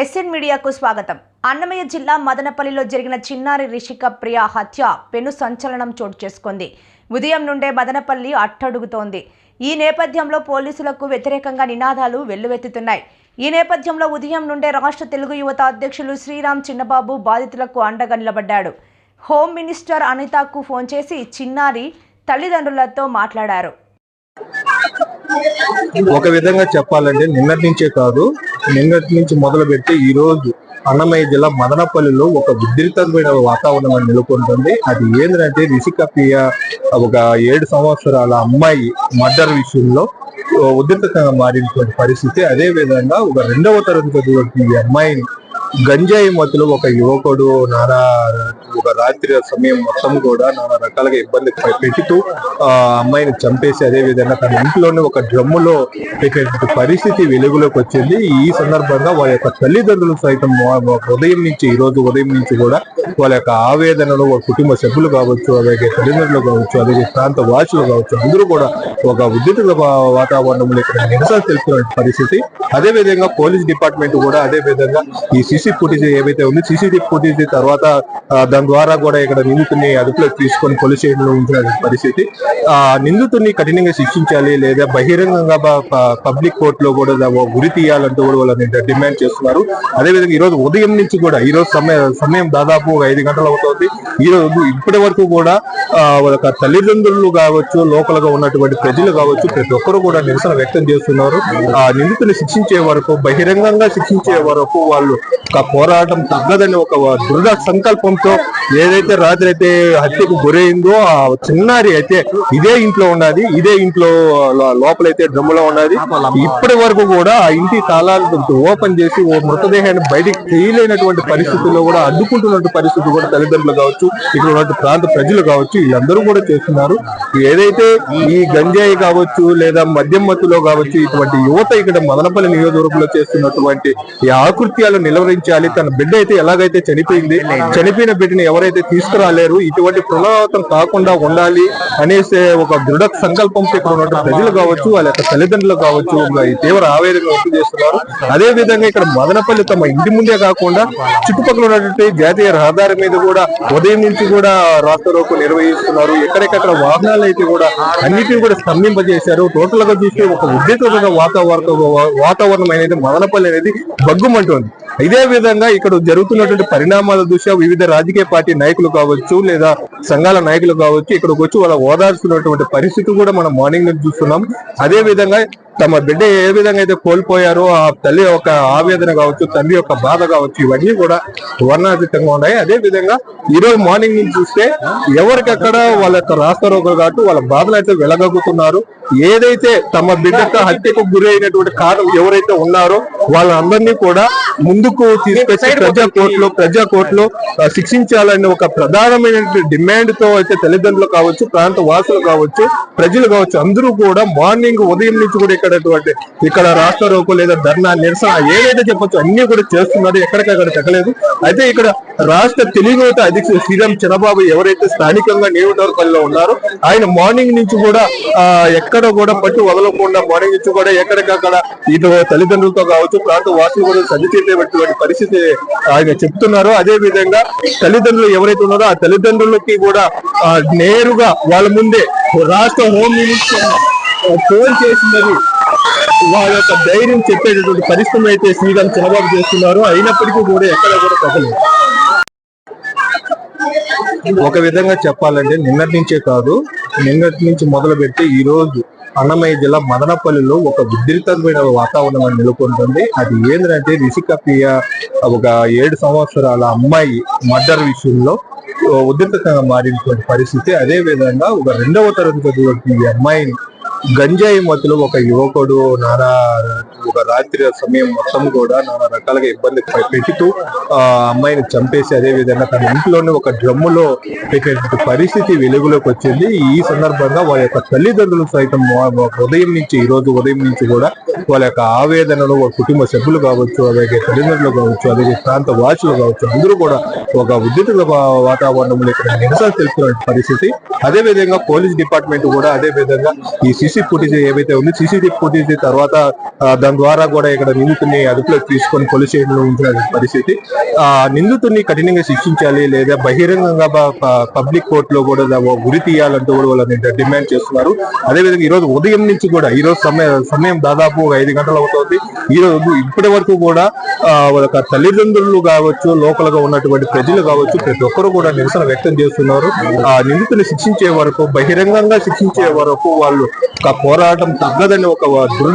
SN మీడియాకు స్వాగతం. అన్నమయ్య జిల్లా మదనపల్లిలో జరిగిన చిన్నారి రిషిక ప్రియ హత్య పెను సంచలనం చోటు చేసుకుంది. ఉదయం నుండే మదనపల్లి అట్టడుగుతోంది. ఈ నేపథ్యంలో పోలీసులకు వ్యతిరేకంగా నినాదాలు వెల్లువెత్తుతున్నాయి. ఈ నేపథ్యంలో ఉదయం నుండే రాష్ట్ర తెలుగు యువత అధ్యక్షులు శ్రీరామ్ చిన్నబాబు బాధితులకు అండగా నిలబడ్డాడు. హోమ్ మినిస్టర్ అనితకు ఫోన్ చేసి చిన్నారి తల్లిదండ్రులతో మాట్లాడారు. ఒక విధంగా చెప్పాలంటే నిన్నటి నుంచే కాదు నిన్నటి నుంచి మొదలు పెట్టి ఈ రోజు అన్నమయ్య జిల్లా మదనపల్లిలో ఒక ఉద్రితమైన వాతావరణం నెలకొంటుంది. అది ఏంటంటే రిషిక ప్రియ ఒక ఏడు సంవత్సరాల అమ్మాయి మర్డర్ విషయంలో ఉద్రిక్తంగా మారినటువంటి పరిస్థితి. అదే విధంగా ఒక రెండవ తరగతి ఈ అమ్మాయిని గంజాయి మధ్యలో ఒక యువకుడు నానా ఒక రాత్రి సమయం మొత్తం కూడా నానా రకాలుగా ఇబ్బంది పెట్టుతూ ఆ అమ్మాయిని చంపేసి అదే విధంగా తన ఇంట్లోనే ఒక డ్రమ్ములో పెట్టినటువంటి పరిస్థితి వెలుగులోకి వచ్చింది. ఈ సందర్భంగా వాళ్ళ యొక్క తల్లిదండ్రులు సైతం ఉదయం నుంచి ఈ రోజు ఉదయం నుంచి కూడా వాళ్ళ యొక్క ఆవేదనలు వాళ్ళ కుటుంబ సభ్యులు కావచ్చు అలాగే తల్లిదండ్రులు కావచ్చు అలాగే ప్రాంత వాసులు కావచ్చు అందరూ కూడా ఒక ఉద్యుత వాతావరణంలో ఇక్కడ నిరసన తెలుపుతున్న పరిస్థితి. అదే విధంగా పోలీస్ డిపార్ట్మెంట్ కూడా అదే విధంగా ఈ సీసీ ఫుటేజ్ ఏవైతే ఉంది సీసీటీవీ ఫుటేజ్ తర్వాత దాని ద్వారా కూడా ఇక్కడ నిందితుని అదుపులోకి తీసుకొని పోలీస్ స్టేషన్లో ఉంచిన పరిస్థితి. ఆ నిందితుడిని కఠినంగా శిక్షించాలి లేదా బహిరంగంగా పబ్లిక్ కోర్టులో కూడా గురి తీయాలంటూ కూడా వాళ్ళని డిమాండ్ చేస్తున్నారు. అదే విధంగా ఉదయం నుంచి కూడా ఈ రోజు సమయం సమయం దాదాపు ఒక ఐదు గంటలు అవుతుంది. ఈరోజు ఇప్పటి వరకు కూడా వాళ్ళ యొక్క తల్లిదండ్రులు కావచ్చు లోకల్గా ఉన్నటువంటి ప్రజలు కావచ్చు ప్రతి ఒక్కరు కూడా నిరసన వ్యక్తం చేస్తున్నారు. ఆ నిందితుని శిక్షించే వరకు బహిరంగంగా శిక్షించే వరకు వాళ్ళు ఒక పోరాటం తగ్గదని ఒక దృఢ సంకల్పంతో ఏదైతే రాత్రి అయితే హత్యకు గురైందో ఆ చిన్నారి అయితే ఇదే ఇంట్లో ఉన్నది ఇదే ఇంట్లో లోపలైతే డ్రమ్ములో ఉన్నది. ఇప్పటి వరకు కూడా ఆ ఇంటి తాళాలు ఓపెన్ చేసి ఓ మృతదేహాన్ని బయటికి తీయలేనటువంటి పరిస్థితుల్లో కూడా అడ్డుకుంటున్నటువంటి పరిస్థితి కూడా తల్లిదండ్రులు కావచ్చు ఇక్కడ ఉన్నటువంటి ప్రాంత ప్రజలు కావచ్చు వీళ్ళందరూ కూడా చేస్తున్నారు. ఏదైతే ఈ గంజాయి కావచ్చు లేదా మద్యం మత్తులో కావచ్చు ఇటువంటి యువత ఇక్కడ మదనపల్లి నియోజకవర్గంలో చేస్తున్నటువంటి ఈ ఆకృత్యాలు నిలవరించాలి తన బిడ్డ అయితే ఎలాగైతే చనిపోయింది చనిపోయిన బిడ్డని ఎవరైతే తీసుకురాలేరు ఇటువంటి పునరావృతం కాకుండా ఉండాలి అనేసి ఒక దృఢ సంకల్పంతో ఇక్కడ ఉన్నటువంటి ప్రజలు కావచ్చు వాళ్ళ యొక్క తల్లిదండ్రులు కావచ్చు తీవ్ర ఆవేదన వ్యక్తం చేస్తున్నారు. అదే విధంగా ఇక్కడ మదనపల్లి తమ ఇంటి ముందే కాకుండా చుట్టుపక్కల ఉన్నటువంటి జాతీయ రహదారి మీద కూడా ఉదయం నుంచి కూడా రాష్ట్ర రోకు నిర్వహిస్తున్నారు. ఎక్కడెక్కడ వాహనాలు అయితే కూడా అన్నిటిని కూడా స్తంభింపజేశారు. టోటల్గా చూస్తే ఒక ఉద్రిక్తమైన వాతావరణం వాతావరణం అనేది మదనపల్లి అనేది బగ్గుమంటుంది. ఇదే విధంగా ఇక్కడ జరుగుతున్నటువంటి పరిణామాల దృష్ట్యా వివిధ రాజకీయ పార్టీ నాయకులు కావచ్చు లేదా సంఘాల నాయకులు కావచ్చు ఇక్కడికి వచ్చి వాళ్ళ ఓదార్చుకున్నటువంటి పరిస్థితి కూడా మనం మార్నింగ్ నుంచి చూస్తున్నాం. అదే విధంగా తమ బిడ్డ ఏ విధంగా అయితే కోల్పోయారో ఆ తల్లి యొక్క ఆవేదన కావచ్చు తండ్రి యొక్క బాధ కావచ్చు ఇవన్నీ కూడా వర్ణాతీతంగా ఉన్నాయి. అదే విధంగా ఈ రోజు మార్నింగ్ నుంచి చూస్తే ఎవరికక్కడ వాళ్ళ యొక్క రాష్ట్ర రోగులు కాబట్టి వాళ్ళ బాధలు అయితే వెలగక్కుతున్నారు ఏదైతే తమ బిడ్డకు హత్యకు గురి అయినటువంటి కారణం ఎవరైతే ఉన్నారో వాళ్ళందరినీ కూడా ముందుకు తీసుకొచ్చి ప్రజా కోర్టులో ప్రజా కోర్టులో శిక్షించాలని ఒక ప్రధానమైనటువంటి డిమాండ్తో అయితే తల్లిదండ్రులు కావచ్చు ప్రాంత వాసులు కావచ్చు ప్రజలు కావచ్చు అందరూ కూడా మార్నింగ్ ఉదయం నుంచి కూడా ఇక్కడ ఇక్కడ రాష్ట్ర రోకో లేదా ధర్నా నిరసన ఏదైతే చెప్పొచ్చు అన్ని కూడా చేస్తున్నారు ఎక్కడికక్కడ తగ్గలేదు. అయితే ఇక్కడ రాష్ట్ర తెలుగు అధ్యక్షుడు శ్రీరామ్ చంద్రబాబు ఎవరైతే స్థానికంగా నియోజకవర్గంలో ఉన్నారో ఆయన మార్నింగ్ నుంచి కూడా ఆ ఎక్కడ కూడా పట్టు వదలకుండా మార్నింగ్ నుంచి కూడా ఎక్కడికక్కడ ఇటు తల్లిదండ్రులతో కావచ్చు ప్రాంత వాసులు కూడా సర్ది పరిస్థితి ఆయన చెప్తున్నారు. అదే విధంగా తల్లిదండ్రులు ఎవరైతే ఉన్నారో ఆ తల్లిదండ్రులకి కూడా నేరుగా వాళ్ళ ముందే రాష్ట్ర హోమ్ మినిస్టర్ ఫోన్ చేసినది వారి యొక్క ధైర్యం చెప్పేటటువంటి పరిస్థితి అయితే శ్రీరామ్ చంద్రబాబు చేస్తున్నారు. అయినప్పటికీ కూడా ఎక్కడ కూడా తగ్గలేదు ఒక విధంగా చెప్పాలంటే నిన్నటి నుంచే కాదు నిన్నటి నుంచి మొదలు పెట్టి ఈ రోజు అన్నమయ్య జిల్లా మదనపల్లిలో ఒక ఉద్రితమైన వాతావరణం నెలకొంటుంది. అది ఏంటంటే రిషికపియ ఒక ఏడు సంవత్సరాల అమ్మాయి మర్డర్ విషయంలో ఉద్రితంగా మారినటువంటి పరిస్థితి. అదే విధంగా ఒక రెండవ తరగతి ఈ అమ్మాయిని గంజాయి మత్తులో ఒక యువకుడు నానా ఒక రాత్రి సమయం మొత్తం కూడా నానా రకాలుగా ఇబ్బంది పెట్టుతూ ఆ అమ్మాయిని చంపేసి అదే విధంగా తన ఇంట్లోనే ఒక డ్రమ్ములో పెట్టినటువంటి పరిస్థితి వెలుగులోకి వచ్చింది. ఈ సందర్భంగా వాళ్ళ యొక్క తల్లిదండ్రులు సైతం ఉదయం నుంచి ఈ రోజు ఉదయం నుంచి కూడా వాళ్ళ యొక్క ఆవేదనలు వాళ్ళ కుటుంబ సభ్యులు కావచ్చు అలాగే తల్లిదండ్రులు కావచ్చు అలాగే ప్రాంత వాసులు కావచ్చు అందరూ కూడా ఒక ఉద్రిక్త వాతావరణంలో ఇక్కడ నిరసన తెలుపుతున్న పరిస్థితి. అదే విధంగా పోలీస్ డిపార్ట్మెంట్ కూడా అదే విధంగా ఈ సీసీ ఫుటేజ్ ఏవైతే ఉంది సీసీ ఫుటేజ్ తర్వాత దాని ద్వారా కూడా ఇక్కడ నిందితుడిని అదుపులోకి తీసుకొని పోలీస్ స్టేషన్లో ఉంచిన పరిస్థితి. ఆ నిందితుడిని కఠినంగా శిక్షించాలి లేదా బహిరంగంగా పబ్లిక్ కోర్టులో కూడా గురి తీయాలంటూ కూడా వాళ్ళని డిమాండ్ చేస్తున్నారు. అదే విధంగా ఈ రోజు ఉదయం నుంచి కూడా ఈ రోజు సమయం సమయం దాదాపు ఒక ఐదు గంటలు అవుతుంది. ఈ రోజు ఇప్పటి వరకు కూడా వాళ్ళ తల్లిదండ్రులు కావచ్చు లోకల్గా ఉన్నటువంటి ప్రజలు కావచ్చు ప్రతి ఒక్కరు కూడా నిరసన వ్యక్తం చేస్తున్నారు. ఆ నిందితుని శిక్షించే వరకు బహిరంగంగా శిక్షించే వరకు వాళ్ళు ఒక పోరాటం తగ్గదని ఒక దృఢ